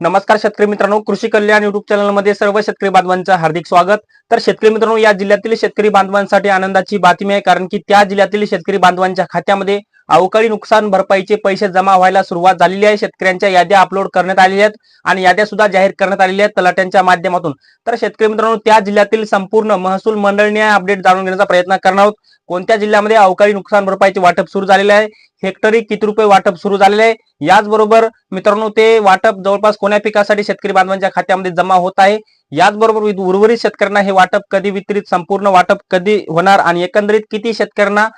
नमस्कार शेतकरी मित्रांनो कृषी कल्याण युट्यूब चॅनलमध्ये सर्व शेतकरी बांधवांचं हार्दिक स्वागत. तर शेतकरी मित्रांनो या जिल्ह्यातील शेतकरी बांधवांसाठी आनंदाची बातमी आहे कारण की त्या जिल्ह्यातील शेतकरी बांधवांच्या खात्यामध्ये अवकाळी नुकसान भरपाईचे पैसे जमा व्हायला सुरुवात झालेली आहे. शेतकऱ्यांच्या याद्या अपलोड करण्यात आलेल्या आहेत आणि याद्या सुद्धा जाहीर करण्यात आलेल्या आहेत तलाट्यांच्या माध्यमातून. तर शेतकरी मित्रांनो त्या जिल्ह्यातील संपूर्ण महसूल मंडळने अपडेट जाणून घेण्याचा प्रयत्न करणार आहोत. कोणत्या जिल्ह्यामध्ये अवकाळी नुकसान भरपाईचे वाटप सुरू झालेले आहे? हेक्टरी किती रुपये वाटप सुरू झालेले आहे? याचबरोबर मित्रांनो ते वाटप जवळपास कोण्या पिकासाठी शेतकरी बांधवांच्या खात्यामध्ये जमा होत आहे? याचबरोबर उर्वरित शेतकऱ्यांना हे वाटप कधी वितरित संपूर्ण वाटप कधी होणार आणि एकंदरीत किती शेतकऱ्यांना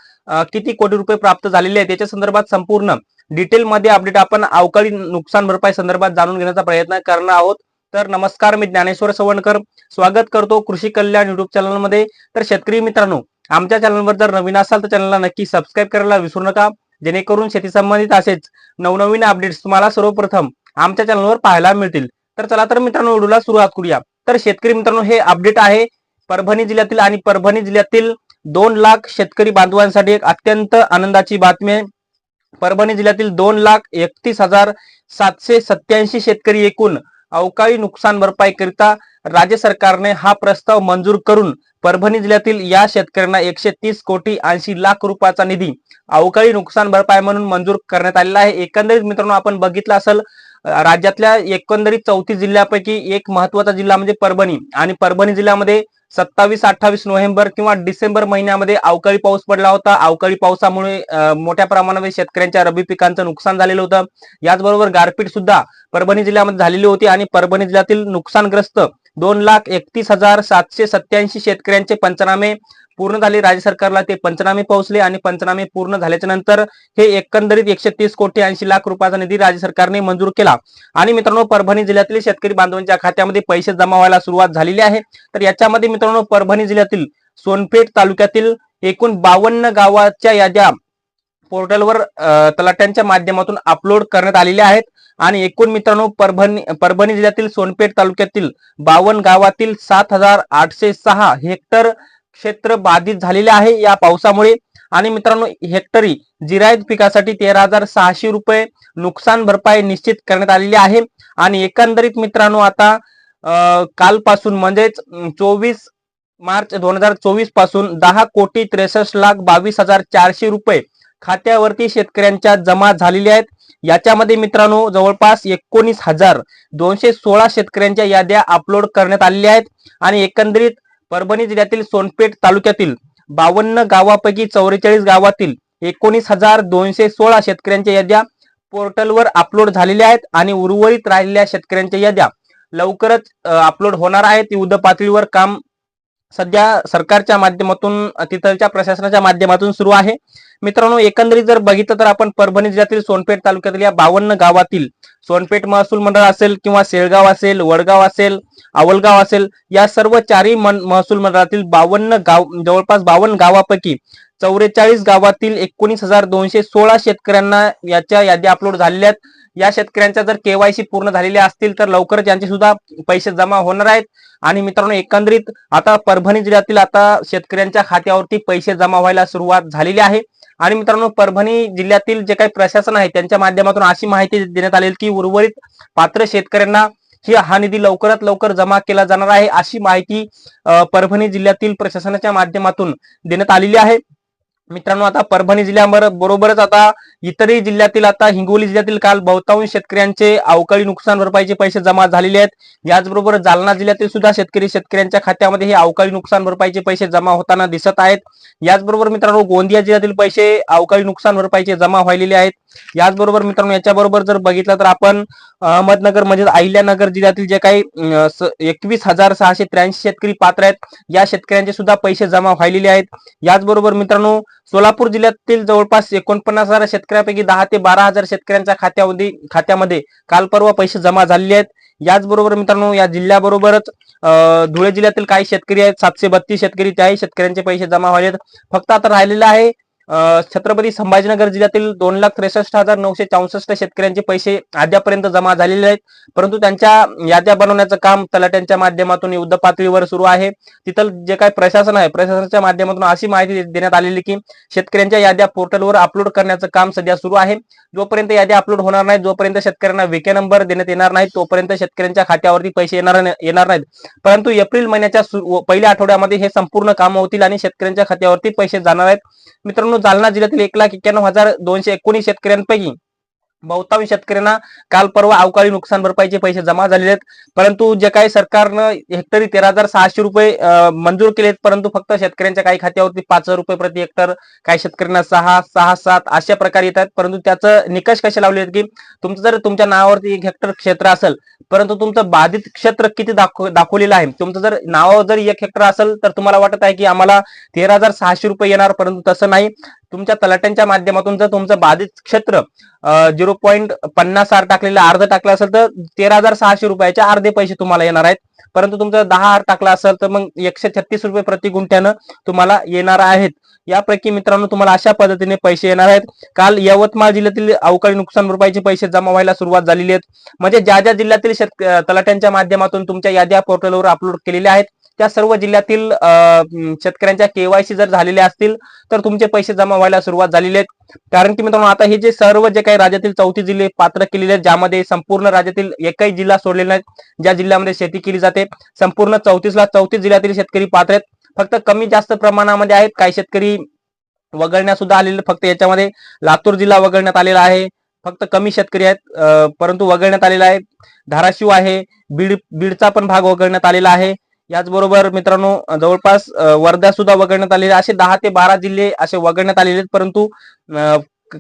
किती कोटी रुपये प्राप्त झालेले आहेत याच्या संदर्भात संपूर्ण डिटेलमध्ये अपडेट आपण अवकाळी नुकसान भरपाई संदर्भात जाणून घेण्याचा प्रयत्न करणार आहोत. तर नमस्कार मी ज्ञानेश्वर सवणकर. स्वागत करतो कृषी कल्याण युट्यूब चॅनलमध्ये. तर शेतकरी मित्रांनो आमच्या चॅनलवर जर नवीन असाल तर चॅनलला नक्की सबस्क्राईब करायला विसरू नका. जेणेकरून शेती संबंधित असेच नवनवीन अपडेट्स तुम्हाला सर्वप्रथम आमच्या चॅनलवर पाहायला मिळतील. तर चला तर मित्रांनो व्हिडिओला सुरुवात करूया. तर शेतकरी मित्रांनो हे अपडेट आहे परभणी जिल्ह्यातील आणि परभणी जिल्ह्यातील दोन लाख शेतकरी बांधवांसाठी एक अत्यंत आनंदाची बातमी आहे. परभणी जिल्ह्यातील दोन लाख एकतीस हजार सातशे सत्याऐंशी शेतकरी एकूण अवकाळी नुकसान भरपाई करिता राज्य सरकारने हा प्रस्ताव मंजूर करून परभणी जिल्ह्यातील या शेतकऱ्यांना एकशे तीस कोटी ऐंशी लाख रुपयाचा निधी अवकाळी नुकसान भरपाई म्हणून मंजूर करण्यात आलेला आहे. एकंदरीत मित्रांनो आपण बघितलं असेल राज्यातल्या एकंदरीत चौतीस जिल्ह्यापैकी एक महत्त्वाचा जिल्हा म्हणजे परभणी आणि परभणी जिल्ह्यामध्ये सत्तावीस अठ्ठावीस नोव्हेंबर किंवा डिसेंबर महिन्यामध्ये अवकाळी पाऊस पडला होता. अवकाळी पावसामुळे मोठ्या प्रमाणामध्ये शेतकऱ्यांच्या रब्बी पिकांचं नुकसान झालेलं होतं. याचबरोबर गारपीट सुद्धा परभणी जिल्ह्यामध्ये झालेली होती आणि परभणी जिल्ह्यातील नुकसानग्रस्त दोन लाख एकतीस हजार सातशे सत्याऐंशी शेतकऱ्यांचे पंचनामे पूर्ण झाले. राज्य सरकारला ते पंचनामे पोहोचले आणि पंचनामे पूर्ण झाल्याच्यानंतर हे एकंदरीत एकशे तीस कोटी ऐंशी लाख रुपयाचा निधी राज्य सरकारने मंजूर केला. आणि मित्रांनो परभणी जिल्ह्यातील शेतकरी बांधवांच्या खात्यामध्ये पैसे जमा व्हायला सुरुवात झालेली आहे. तर याच्यामध्ये मित्रांनो परभणी जिल्ह्यातील सोनपेठ तालुक्यातील एकूण बावन्न गावाच्या याद्या पोर्टलवर तलाट्यांच्या माध्यमातून अपलोड करण्यात आलेल्या आहेत. आणि एकूण मित्रांनो परभणी परभणी जिल्ह्यातील सोनपेठ तालुक्यातील बावन्न गावातील सात हजार आठशे सहा हेक्टर क्षेत्र बाधित झालेले आहे या पावसामुळे. आणि मित्रांनो हेक्टरी जिरायत पिकासाठी तेरा हजार सहाशे रुपये नुकसान भरपाई निश्चित करण्यात आलेली आहे. आणि एकंदरीत मित्रांनो आता कालपासून म्हणजेच चोवीस मार्च दोन हजार चोवीसपासून दहा कोटी त्रेसष्ट लाख बावीस हजार चारशे रुपये खात्यावरती शेतकऱ्यांच्या जमा झालेल्या आहेत. याच्यामध्ये मित्रांनो जवळपास एकोणीस हजार दोनशे सोळा शेतकऱ्यांच्या याद्या अपलोड करण्यात आलेल्या आहेत. आणि एकंदरीत परभणी जिल्ह्यातील सोनपेठ तालुक्यातील बावन्न गावापैकी चौवेचाळीस गावातील एकोणीस हजार दोनशे सोळा शेतकऱ्यांच्या याद्या पोर्टलवर अपलोड झालेल्या आहेत आणि उर्वरित राहिलेल्या शेतकऱ्यांच्या याद्या लवकरच अपलोड होणार आहेत. युद्ध पातळीवर काम सध्या सरकारच्या माध्यमातून तिथलच्या प्रशासनाच्या माध्यमातून सुरू आहे. मित्रांनो एकंदरीत जर बघितलं तर आपण परभणी जिल्ह्यातील सोनपेठ तालुक्यातील या बावन्न गावातील सोनपेठ महसूल मंडळ असेल किंवा सेळगाव असेल वडगाव असेल आवलगाव असेल या सर्व चारही मन- महसूल मंडळातील बावन्न गाव जवळपास बावन्न गावापैकी चौवेचाळीस गावातील एकोणीस हजार दोनशे सोळा शेतकऱ्यांना याच्या यादी अपलोड झालेल्या आहेत. या शेतकऱ्यांच्या जर केवायसी पूर्ण झालेल्या असतील तर लवकरच यांचे सुद्धा पैसे जमा होणार आहेत. आणि मित्रांनो एकंदरीत आता परभणी जिल्ह्यातील आता शेतकऱ्यांच्या खात्यावरती पैसे जमा व्हायला सुरुवात झालेली आहे. आणि मित्रांनो परभणी जिल्ह्यातील जे काही प्रशासन आहे त्यांच्या माध्यमातून अशी माहिती देण्यात आलेली की उर्वरित पात्र शेतकऱ्यांना ही हा निधी लवकरात लवकर जमा केला जाणार आहे अशी माहिती परभणी जिल्ह्यातील प्रशासनाच्या माध्यमातून देण्यात आलेली आहे. मित्रांनो आता परभणी जिल्ह्यावर बरोबरच आता इतरही जिल्ह्यातील आता हिंगोली जिल्ह्यातील काल बहुतांश शेतकऱ्यांचे अवकाळी नुकसान भरपाईचे पैसे जमा झालेले आहेत. याचबरोबर जालना जिल्ह्यातील सुद्धा शेतकरी शेतकऱ्यांच्या खात्यामध्ये हे अवकाळी नुकसान भरपाईचे पैसे जमा होताना दिसत आहेत. याचबरोबर मित्रांनो गोंदिया जिल्ह्यातील पैसे अवकाळी नुकसान भरपाईचे जमा व्हायलेले आहेत. याचबरोबर मित्रांनो याच्याबरोबर जर बघितलं तर आपण अहमदनगर म्हणजे अहिल्यानगर जिल्ह्यातील जे काही एकवीस हजार सहाशे त्र्याऐंशी शेतकरी पात्र आहेत. या शेतकऱ्यांचे सुद्धा पैसे जमा व्हायलेले आहेत. याचबरोबर मित्रांनो सोलापूर जिल्ह्यातील जवळपास एकोणपन्नास हजार शेतकऱ्यापैकी दहा ते बारा हजार शेतकऱ्यांच्या खात्यामध्ये खात्यामध्ये काल परवा पैसे जमा झालेले आहेत. याचबरोबर मित्रांनो या जिल्ह्याबरोबरच धुळे जिल्ह्यातील काही शेतकरी आहेत सातशे बत्तीस शेतकरी त्याही शेतकऱ्यांचे पैसे जमा व्हायलेत. फक्त आता राहिलेलं आहे छत्रपती संभाजीनगर जिल्ह्यातील दोन लाख त्रेसष्ट हजार नऊशे चौसष्ट शेतकऱ्यांचे पैसे अद्यापर्यंत जमा झालेले आहेत. परंतु त्यांच्या याद्या बनवण्याचं काम तलाट्यांच्या माध्यमातून युद्ध पातळीवर सुरू आहे. तिथं जे काही प्रशासन आहे प्रशासनाच्या माध्यमातून अशी माहिती देण्यात आलेली की शेतकऱ्यांच्या याद्या पोर्टलवर अपलोड करण्याचं काम सध्या सुरू आहे. जोपर्यंत याद्या अपलोड होणार नाही जोपर्यंत शेतकऱ्यांना विके नंबर देण्यात येणार नाही तोपर्यंत शेतकऱ्यांच्या खात्यावरती पैसे येणार येणार नाहीत. परंतु एप्रिल महिन्याच्या पहिल्या आठवड्यामध्ये हे संपूर्ण कामं होतील आणि शेतकऱ्यांच्या खात्यावरती पैसे जाणार आहेत. मित्रांनो जालना जिल्ह्यातील एक लाख एक्क्याण्णव हजार दोनशे एकोणीस शेतकऱ्यांपैकी बहुतांश शेतकऱ्यांना काल परवा अवकाळी नुकसान भरपाईचे पैसे जमा झालेले आहेत. परंतु जे काही सरकारनं हेक्टरी तेरा हजार सहाशे रुपये मंजूर केलेत परंतु फक्त शेतकऱ्यांच्या काही खात्यावरती पाच हजार रुपये प्रति हेक्टर काही शेतकऱ्यांना सहा सहा सात अशा प्रकारे येतात. परंतु त्याचं निकष कसे लावले आहेत की तुमचं जर तुमच्या नावावरती एक हेक्टर क्षेत्र असेल परंतु तुमचं बाधित क्षेत्र किती दाखव दाखवलेलं आहे? तुमचं जर नावावर जर एक हेक्टर असेल तर तुम्हाला वाटत आहे की आम्हाला तेरा हजार सहाशे रुपये येणार परंतु तसं नाही. तुमच्या तलाट्यांच्या माध्यमातून जर तुमचं बाधित क्षेत्र झिरो पॉईंट पन्नास आर टाकलेलं अर्ध टाकलं असेल तर तेरा हजार सहाशे रुपयाचे अर्धे पैसे तुम्हाला येणार आहेत. परंतु तुमचा दहा आर टाकला असेल तर मग एकशे छत्तीस रुपये प्रति गुंठ्यानं तुम्हाला येणार आहेत. यापैकी मित्रांनो तुम्हाला अशा पद्धतीने पैसे येणार आहेत. काल यवतमाळ जिल्ह्यातील अवकाळी नुकसान भरपाईचे पैसे जमा व्हायला सुरुवात झालेली आहेत. म्हणजे ज्या ज्या जिल्ह्यातील शेतक तलाट्यांच्या माध्यमातून तुमच्या याद्या पोर्टलवर अपलोड केलेल्या आहेत त्या सर्व जिल्ह्यातील अं, शेतकऱ्यांच्या केवायसी जर झालेल्या असतील तर तुमचे पैसे जमा व्हायला सुरुवात झालेली आहेत. कारण की मित्रांनो आता हे जे सर्व जे काही राज्यातील चौथी जिल्हे पात्र केलेले आहेत ज्यामध्ये संपूर्ण राज्यातील एकही जिल्हा सोडलेला नाही ज्या जिल्ह्यामध्ये शेती केली जाते संपूर्ण चौतीसला चौतीस जिल्ह्यातील शेतकरी पात्र आहेत. फक्त कमी जास्त प्रमाणामध्ये आहेत काही शेतकरी वगळण्यात सुद्धा आलेले फक्त याच्यामध्ये. लातूर जिल्हा वगळण्यात आलेला आहे फक्त कमी शेतकरी आहेत परंतु वगळण्यात आलेला आहे. धाराशिव आहे बीड बीडचा पण भाग वगळण्यात आलेला आहे. याचबरोबर मित्रांनो जवळपास वर्धा सुद्धा वगळण्यात आलेले असे दहा ते बारा जिल्हे असे वगळण्यात आलेले आहेत परंतु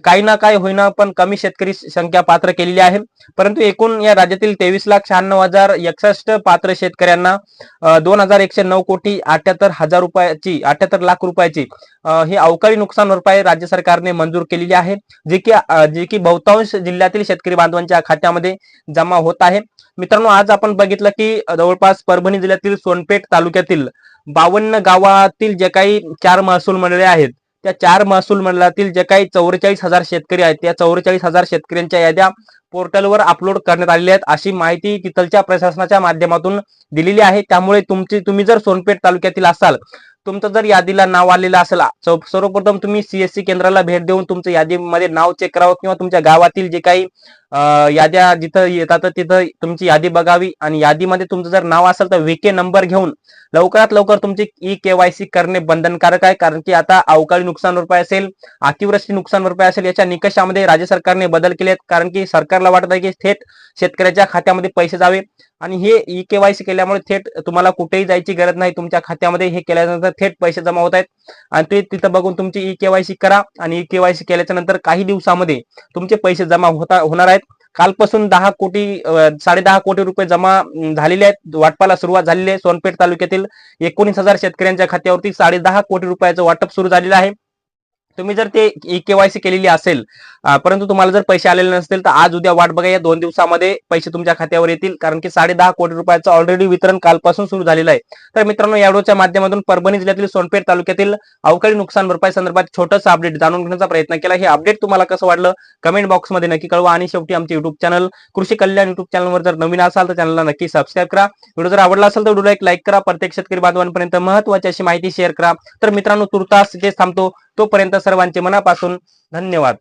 काही ना काही होईना पण कमी शेतकरी संख्या पात्र केलेली आहे. परंतु एकूण या राज्यातील तेवीस लाख शहाण्णव हजार एकसष्ट पात्र शेतकऱ्यांना दोन हजार एकशे नऊ कोटी अठ्याहत्तर हजार रुपयाची अठ्याहत्तर लाख रुपयाची ही अवकाळी नुकसान भरपाई राज्य सरकारने मंजूर केलेली आहे जे की जे की बहुतांश जिल्ह्यातील शेतकरी बांधवांच्या खात्यामध्ये जमा होत आहे. मित्रांनो आज आपण बघितलं की जवळपास परभणी जिल्ह्यातील सोनपेठ तालुक्यातील बावन्न गावातील जे काही चार महसूल मंडळे आहेत त्या चार महसूल मंडळातील जे काही चौवेचाळीस हजार शेतकरी आहेत त्या चौवेचाळीस हजार शेतकऱ्यांच्या याद्या पोर्टलवर अपलोड करण्यात आलेल्या आहेत अशी माहिती तिथलच्या प्रशासनाच्या माध्यमातून दिलेली आहे. त्यामुळे तुमची तुम्ही जर सोनपेठ तालुक्यातील असाल तुमचं जर यादीला नाव आलेलं असेल सर्वप्रथम तुम्ही सीएससी केंद्राला भेट देऊन तुमचं यादीमध्ये नाव चेक करावं किंवा तुमच्या गावातील जे काही याद्या जिथं येतात तिथं तुमची यादी बघावी. आणि यादीमध्ये तुमचं जर नाव असेल तर विके नंबर घेऊन लवकरात लवकर तुमची ई केवायसी करणे बंधनकारक आहे. कारण की आता अवकाळी नुकसान भरपाई असेल अतिवृष्टी नुकसान भरपाई असेल याच्या निकषामध्ये राज्य सरकारने बदल केले आहेत कारण की सरकारला वाटत आहे की थेट शेतकऱ्याच्या खात्यामध्ये पैसे जावे. आणि हे ई केवायसी केल्यामुळे थेट तुम्हाला कुठेही जायची गरज नाही. तुमच्या खात्यामध्ये हे केल्यानंतर थेट पैसे जमा होत आहेत. आणि ते तिथं बघून तुमची ई केवायसी करा. आणि ई केवायसी केल्याच्यानंतर काही दिवसामध्ये तुमचे पैसे जमा होता होणार आहेत. कालपासून दहा कोटी साडे दहा कोटी रुपये जमा झालेले आहेत. वाटपाला सुरुवात झालेली आहे. सोनपेठ तालुक्यातील एकोणीस हजार शेतकऱ्यांच्या खात्यावरती साडे दहा कोटी रुपयाचं वाटप सुरू झालेलं आहे. तुम्ही जर ते ई केवायसी केलेली असेल परंतु तुम्हाला जर पैसे आलेले नसतील तर आज उद्या वाट बघा या दोन दिवसामध्ये पैसे तुमच्या खात्यावर येतील. कारण की साडे दहा कोटी रुपयाचं ऑलरेडी वितरण कालपासून सुरू झालेलं आहे. तर मित्रांनो याडोच्या माध्यमातून परभणी जिल्ह्यातील सोनपेठ तालुक्यातील अवकाळी नुकसान भरपाई संदर्भात छोटंसं अपडेट जाणून घेण्याचा प्रयत्न केला. हे अपडेट तुम्हाला कसं वाटलं? कमेंट बॉक्समध्ये नक्की कळवा. आणि शेवटी आमचे युट्यूब चॅनल कृषी कल्याण युट्यूब चॅनलवर जर नवीन असाल तर चॅनलला नक्की सबस्क्राईब करा. व्हिडिओ जर आवडला असेल तर व्हिडिओला एक लाईक करा. प्रत्येक शेतकरी बांधवांपर्यंत महत्वाची अशी माहिती शेअर करा. तर मित्रांनो तुर्तास जे थांबतो. तोपर्यंत सर्वांचे मनापासून धन्यवाद.